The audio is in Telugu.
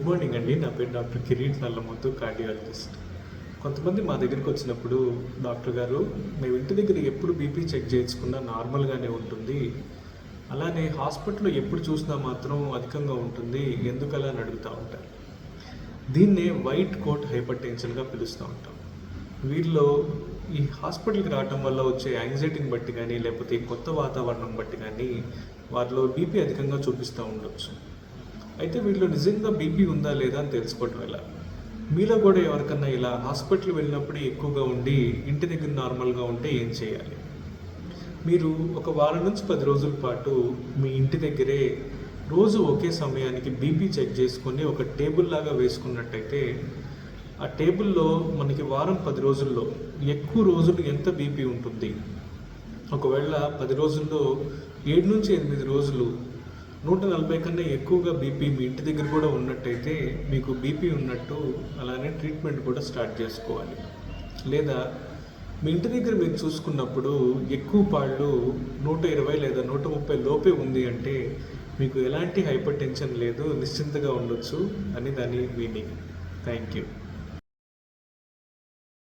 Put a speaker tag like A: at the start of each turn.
A: గుడ్ మార్నింగ్ అండి. నా పేరు డాక్టర్ కిరీట్ నల్లమొద్దు కార్డియాలజిస్ట్. కొంతమంది మా దగ్గరికి వచ్చినప్పుడు డాక్టర్ గారు మేము ఇంటి దగ్గర ఎప్పుడు బీపీ చెక్ చేయించుకున్నా నార్మల్గానే ఉంటుంది. అలానే హాస్పిటల్లో ఎప్పుడు చూసినా మాత్రం అధికంగా ఉంటుంది. ఎందుకలా? అని అడుగుతూ ఉంటారు. దీన్నే వైట్ కోట్ హైపర్ టెన్షన్గా పిలుస్తూ ఉంటాం. వీరిలో ఈ హాస్పిటల్కి రావటం వల్ల వచ్చే యాంగ్జైటీని బట్టి కానీ లేకపోతే కొత్త వాతావరణం బట్టి కానీ వారిలో బీపీ అధికంగా చూపిస్తూ ఉండొచ్చు. అయితే వీళ్ళు నిజంగా బీపీ ఉందా లేదా అని తెలుసుకోవటం ఎలా? మీలో కూడా ఎవరికన్నా ఇలా హాస్పిటల్ వెళ్ళినప్పుడు ఎక్కువగా ఉండి ఇంటి దగ్గర నార్మల్గా ఉంటే ఏం చేయాలి? మీరు ఒక వారం నుంచి పది రోజుల పాటు మీ ఇంటి దగ్గరే రోజు ఒకే సమయానికి బీపీ చెక్ చేసుకొని ఒక టేబుల్ లాగా వేసుకున్నట్టయితే ఆ టేబుల్లో మనకి వారం పది రోజుల్లో ఎక్కువ రోజులు ఎంత బీపీ ఉంటుంది? ఒకవేళ పది రోజుల్లో ఏడు నుంచి ఎనిమిది రోజులు నూట నలభై కన్నా ఎక్కువగా బీపీ మీ ఇంటి దగ్గర కూడా ఉన్నట్టయితే మీకు బీపీ ఉన్నట్టు అలానే ట్రీట్మెంట్ కూడా స్టార్ట్ చేసుకోవాలి. లేదా మీ ఇంటి దగ్గర మీరు చూసుకున్నప్పుడు ఎక్కువ పాళ్ళు నూట ఇరవై లేదా నూట ముప్పై లోపే ఉంది అంటే మీకు ఎలాంటి హైపర్ టెన్షన్ లేదు నిశ్చింతగా ఉండొచ్చు అని దాని మీనింగ్ థ్యాంక్ యూ